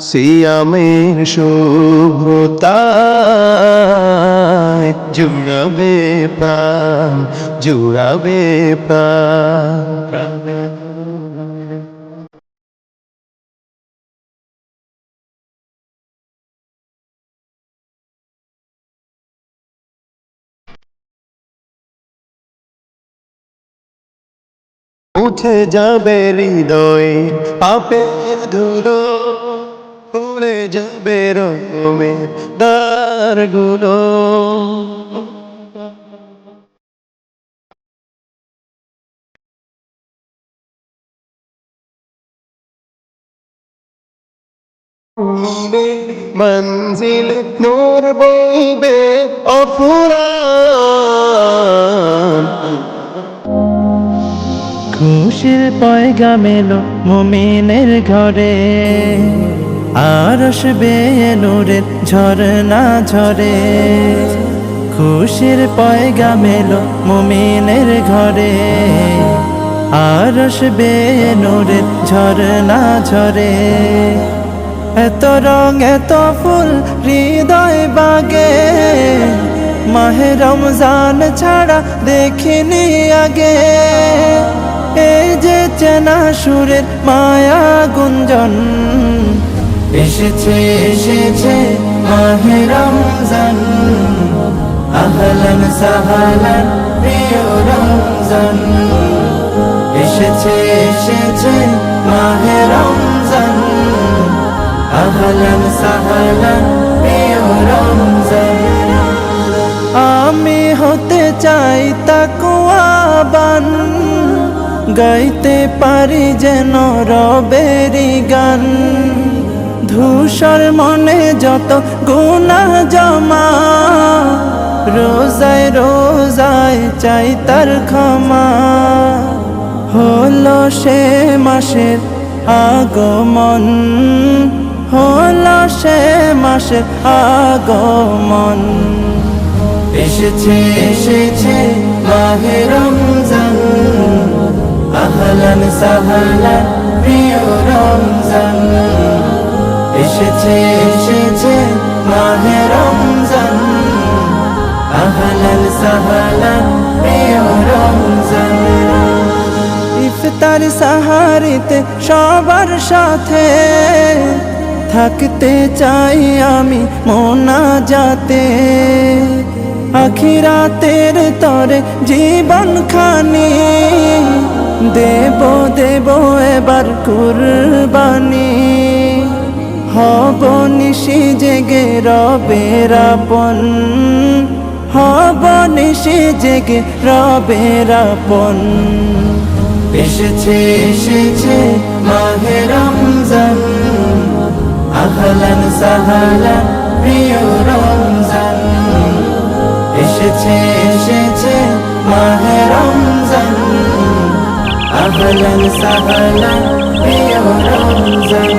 সিয়ামের শুভ্রতায় জুড়াবে প্রাণ জুড়াবে প্রাণ উঠে যাবে হৃদয়ে পাপের ধুলো উড়ে যাবে রঙেরগুলো মঞ্জিল নূর বইবে অফুরান। খুশির পয়গাম এলো মুমিনের ঘরে। আর আসবে নূরের ঝরনা ঝরে। খুশির পয়গাম এলো মুমিনের ঘরে। আর আসবে নূরের ঝরনা ঝরে। এত রং এত ফুল হৃদয় বাগে। মাহে রমজান ছাড়া দেখিনি আগে। এই যে চেনা সুরের মায়া গুঞ্জন। এসেছে এসেছে মাহে রমজান। আহলান সাহালান প্রিয় রমজান। এসেছে এসেছে মাহে রমজান। আহলান সাহালান প্রিয় রমজান। আমি হতে চাই তাকুয়াবান গাইতে পারি যেন রবেরি গান। ধূসর মনে যত গুণা জমা, রোজায় রোজায় চাই তার ক্ষমা। হলো সে মাসের আগমন, হলো সে মাসের আগমন। এসেছে এসেছে মাহে রমজান সাহলান প্রিয় রমজান। এসেছে এসেছে মাহে রমজান। আহলান সাহলান প্রিয় রমজান। ইফতার সাহারিতে সবার সাথে থাকতে চাই আমি মোনা যাতে আখিরাতের তরে জীবন খানি দেব দেব, এবার কুরবানি। হব নিশি জেগে রবের হব নিশি জেগে রবের আপন। এসেছে এসেছে মাহে রমজান। আহলান সাহালান প্রিয় রমজান। এসেছে এসেছে মাহে রমজান। আহলান সাহালান প্রিয় রমজান